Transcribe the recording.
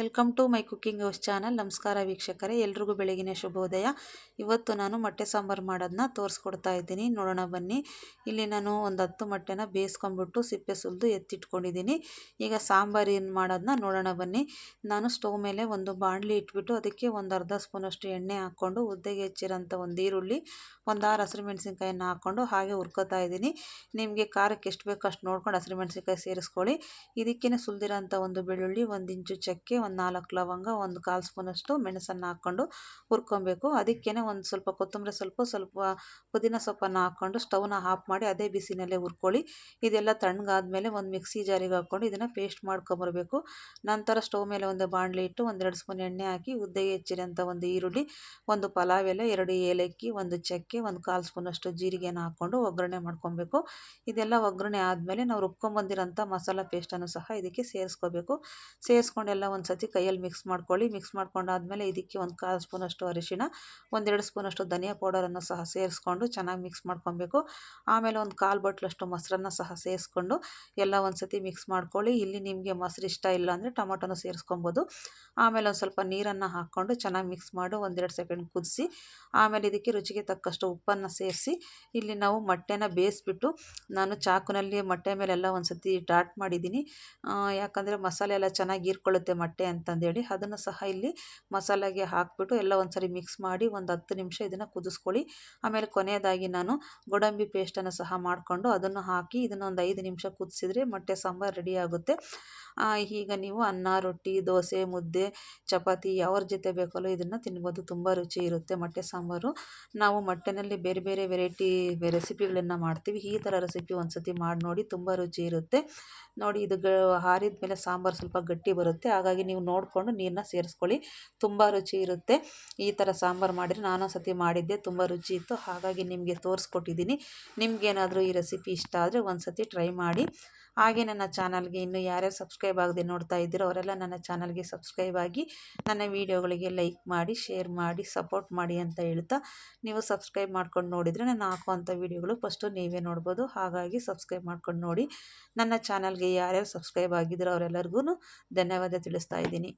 Welcome to my cooking use channel. ನಮಸ್ಕಾರ ವೀಕ್ಷಕರೇ, ಎಲ್ರಿಗೂ ಬೆಳಗಿನ ಶುಭೋದಯ. ಇವತ್ತು ನಾನು ಮೊಟ್ಟೆ ಸಾಂಬಾರು ಮಾಡೋದನ್ನ ತೋರಿಸ್ಕೊಡ್ತಾ ಇದ್ದೀನಿ. ನೋಡೋಣ ಬನ್ನಿ. ಇಲ್ಲಿ ನಾನು ಒಂದು ಹತ್ತು ಮೊಟ್ಟೆನ ಬೇಯಿಸ್ಕೊಂಬಿಟ್ಟು ಸಿಪ್ಪೆ ಸುಲಿದು ಎತ್ತಿಟ್ಕೊಂಡಿದ್ದೀನಿ. ಈಗ ಸಾಂಬಾರು ಏನು ಮಾಡೋದನ್ನ ನೋಡೋಣ ಬನ್ನಿ. ನಾನು ಸ್ಟವ್ ಮೇಲೆ ಒಂದು ಬಾಣಲಿ ಇಟ್ಬಿಟ್ಟು ಅದಕ್ಕೆ ಒಂದು ಅರ್ಧ ಸ್ಪೂನಷ್ಟು ಎಣ್ಣೆ ಹಾಕ್ಕೊಂಡು ಉದ್ದೆಗೆ ಹೆಚ್ಚಿರೋಂಥ ಒಂದು ಈರುಳ್ಳಿ, ಒಂದು ಆರು ಹಸಿರು ಮೆಣಸಿನ್ಕಾಯಿನ ಹಾಕ್ಕೊಂಡು ಹಾಗೆ ಹುರ್ಕೋತಾ ಇದ್ದೀನಿ. ನಿಮಗೆ ಖಾರಕ್ಕೆ ಎಷ್ಟು ಬೇಕೋ ಅಷ್ಟು ನೋಡ್ಕೊಂಡು ಹಸಿರು ಮೆಣಸಿನ್ಕಾಯಿ ಸೇರಿಸ್ಕೊಳ್ಳಿ. ಇದಕ್ಕೇ ಸುಲಿದಿರೋಂಥ ಒಂದು ಬೆಳ್ಳುಳ್ಳಿ, ಒಂದು ಇಂಚು ಚಕ್ಕೆ ಒಂದು ನಾಲ್ಕು ಲವಂಗ, ಒಂದು ಕಾಲು ಸ್ಪೂನಷ್ಟು ಮೆಣಸನ್ನು ಹಾಕ್ಕೊಂಡು ಹುರ್ಕೊಬೇಕು. ಅದಕ್ಕೇ ಒಂದು ಸ್ವಲ್ಪ ಕೊತ್ತಂಬರಿ ಸ್ವಲ್ಪ ಸ್ವಲ್ಪ ಪುದೀನ ಸೊಪ್ಪನ್ನು ಹಾಕ್ಕೊಂಡು ಸ್ಟವ್ನ ಆಫ್ ಮಾಡಿ ಅದೇ ಬಿಸಿನಲ್ಲೇ ಹುರ್ಕೊಳ್ಳಿ. ಇದೆಲ್ಲ ತಣ್ಣಗಾದ್ಮೇಲೆ ಒಂದು ಮಿಕ್ಸಿ ಜಾರಿಗೆ ಹಾಕ್ಕೊಂಡು ಇದನ್ನು ಪೇಸ್ಟ್ ಮಾಡ್ಕೊಂಬರ್ಬೇಕು. ನಂತರ ಸ್ಟವ್ ಮೇಲೆ ಒಂದು ಬಾಣಲಿ ಇಟ್ಟು ಒಂದೆರಡು ಸ್ಪೂನ್ ಎಣ್ಣೆ ಹಾಕಿ ಉದ್ದೆಗೆ ಹೆಚ್ಚಿರೋಂಥ ಒಂದು ಈರುಳ್ಳಿ, ಒಂದು ಪಲಾವ್ ಎಲೆ, ಎರಡು ಏಲಕ್ಕಿ, ಒಂದು ಚಕ್ಕೆ, ಒಂದು ಕಾಲು ಸ್ಪೂನಷ್ಟು ಜೀರಿಗೆನ ಹಾಕ್ಕೊಂಡು ಒಗ್ಗರಣೆ ಮಾಡ್ಕೊಬೇಕು. ಇದೆಲ್ಲ ಒಗ್ಗರಣೆ ಆದಮೇಲೆ ನಾವು ರುಬ್ಕೊಂಬಂದಿರೋಂಥ ಮಸಾಲ ಪೇಸ್ಟನ್ನು ಸಹ ಇದಕ್ಕೆ ಸೇರಿಸ್ಕೋಬೇಕು. ಸೇರಿಸ್ಕೊಂಡೆಲ್ಲ ಒಂದು ಸತಿ ಕೈಯಲ್ಲಿ ಮಿಕ್ಸ್ ಮಾಡ್ಕೊಳ್ಳಿ. ಮಿಕ್ಸ್ ಮಾಡ್ಕೊಂಡಾದ್ಮೇಲೆ ಇದಕ್ಕೆ ಒಂದು ಕಾಲು ಸ್ಪೂನಷ್ಟು ಅರಿಶಿಣ, ಒಂದೆರಡು ಸ್ಪೂನಷ್ಟು ಧನಿಯಾ ಪೌಡರನ್ನು ಸಹ ಸೇರಿಸ್ಕೊಂಡು ಚೆನ್ನಾಗಿ ಮಿಕ್ಸ್ ಮಾಡ್ಕೊಬೇಕು. ಆಮೇಲೆ ಒಂದು ಕಾಲು ಬಟ್ಲಷ್ಟು ಮೊಸರನ್ನು ಸಹ ಸೇರಿಸ್ಕೊಂಡು ಎಲ್ಲ ಒಂದ್ಸತಿ ಮಿಕ್ಸ್ ಮಾಡ್ಕೊಳ್ಳಿ. ಇಲ್ಲಿ ನಿಮಗೆ ಮೊಸರು ಇಷ್ಟ ಇಲ್ಲ ಅಂದರೆ ಟೊಮೊಟೊನ ಸೇರಿಸ್ಕೊಬೋದು. ಆಮೇಲೆ ಒಂದು ಸ್ವಲ್ಪ ನೀರನ್ನು ಹಾಕ್ಕೊಂಡು ಚೆನ್ನಾಗಿ ಮಿಕ್ಸ್ ಮಾಡಿ ಒಂದೆರಡು ಸೆಕೆಂಡ್ ಕುದಿಸಿ, ಆಮೇಲೆ ಇದಕ್ಕೆ ರುಚಿಗೆ ತಕ್ಕಷ್ಟು ಉಪ್ಪನ್ನು ಸೇರಿಸಿ, ಇಲ್ಲಿ ನಾವು ಮೊಟ್ಟೆನ ಬೇಯಿಸ್ಬಿಟ್ಟು ನಾನು ಚಾಕುನಲ್ಲಿ ಮೊಟ್ಟೆ ಮೇಲೆಲ್ಲ ಒಂದು ಸತಿ ಡಾಟ್ ಮಾಡಿದ್ದೀನಿ. ಯಾಕಂದರೆ ಮಸಾಲೆ ಎಲ್ಲ ಚೆನ್ನಾಗಿ ಹೀರ್ಕೊಳ್ಳುತ್ತೆ ಮೊಟ್ಟೆ. ಅಂತಂದೇಳಿ ಅದನ್ನು ಸಹ ಇಲ್ಲಿ ಮಸಾಲೆಗೆ ಹಾಕಿಬಿಟ್ಟು ಎಲ್ಲ ಒಂದ್ಸರಿ ಮಿಕ್ಸ್ ಮಾಡಿ ಒಂದು ಹತ್ತು ನಿಮಿಷ ಇದನ್ನು ಕುದಿಸ್ಕೊಳ್ಳಿ. ಆಮೇಲೆ ಕೊನೆಯದಾಗಿ ನಾನು ಗೋಡಂಬಿ ಪೇಸ್ಟನ್ನು ಸಹ ಮಾಡಿಕೊಂಡು ಅದನ್ನು ಹಾಕಿ ಇದನ್ನು ಒಂದು ಐದು ನಿಮಿಷ ಕುದಿಸಿದ್ರೆ ಮೊಟ್ಟೆ ಸಾಂಬಾರು ರೆಡಿ ಆಗುತ್ತೆ. ಈಗ ನೀವು ಅನ್ನ, ರೊಟ್ಟಿ, ದೋಸೆ, ಮುದ್ದೆ, ಚಪಾತಿ ಯಾವ್ರ ಜೊತೆ ಬೇಕಲ್ಲೋ ಇದನ್ನು ತಿನ್ಬೋದು. ತುಂಬ ರುಚಿ ಇರುತ್ತೆ ಮೊಟ್ಟೆ ಸಾಂಬಾರು. ನಾವು ಮೊಟ್ಟೆನಲ್ಲಿ ಬೇರೆ ಬೇರೆ ವೆರೈಟಿ ರೆಸಿಪಿಗಳನ್ನು ಮಾಡ್ತೀವಿ. ಈ ಥರ ರೆಸಿಪಿ ಒಂದು ಸತಿ ಮಾಡಿ ನೋಡಿ ತುಂಬ ರುಚಿ ಇರುತ್ತೆ. ನೋಡಿ ಇದು ಹಾರಿದ ಮೇಲೆ ಸಾಂಬಾರು ಸ್ವಲ್ಪ ಗಟ್ಟಿ ಬರುತ್ತೆ. ಹಾಗಾಗಿ ನೀವು ನೋಡಿಕೊಂಡು ನೀರನ್ನ ಸೇರಿಸ್ಕೊಳ್ಳಿ. ತುಂಬ ರುಚಿ ಇರುತ್ತೆ. ಈ ಥರ ಸಾಂಬಾರು ಮಾಡಿದರೆ ನಾನು ಸತಿ ಮಾಡಿದ್ದೆ, ತುಂಬ ರುಚಿ ಇತ್ತು. ಹಾಗಾಗಿ ನಿಮಗೆ ತೋರಿಸ್ಕೊಟ್ಟಿದ್ದೀನಿ. ನಿಮಗೇನಾದರೂ ಈ ರೆಸಿಪಿ ಇಷ್ಟ ಆದರೆ ಒಂದು ಸತಿ ಟ್ರೈ ಮಾಡಿ. ಹಾಗೆ ನನ್ನ ಚಾನಲ್ಗೆ ಇನ್ನೂ ಯಾರ್ಯಾರು ಸಬ್ಸ್ಕ್ರೈಬ್ ಆಗದೆ ನೋಡ್ತಾ ಇದ್ದೀರೋ ಅವರೆಲ್ಲ ನನ್ನ ಚಾನಲ್ಗೆ ಸಬ್ಸ್ಕ್ರೈಬ್ ಆಗಿ ನನ್ನ ವೀಡಿಯೋಗಳಿಗೆ ಲೈಕ್ ಮಾಡಿ, ಶೇರ್ ಮಾಡಿ, ಸಪೋರ್ಟ್ ಮಾಡಿ ಅಂತ ಹೇಳ್ತಾ ನೀವು ಸಬ್ಸ್ಕ್ರೈಬ್ ಮಾಡ್ಕೊಂಡು ನೋಡಿದರೆ ನಾನು ಹಾಕುವಂಥ ವೀಡಿಯೋಗಳು ಫಸ್ಟು ನೀವೇ ನೋಡ್ಬೋದು. ಹಾಗಾಗಿ ಸಬ್ಸ್ಕ್ರೈಬ್ ಮಾಡ್ಕೊಂಡು ನೋಡಿ. ನನ್ನ ಚಾನಲ್ಗೆ ಯಾರ್ಯಾರು ಸಬ್ಸ್ಕ್ರೈಬ್ ಆಗಿದ್ರು ಅವರೆಲ್ಲರಿಗೂ ಧನ್ಯವಾದ ತಿಳಿಸ್ತಾ ಇದ್ದೀನಿ.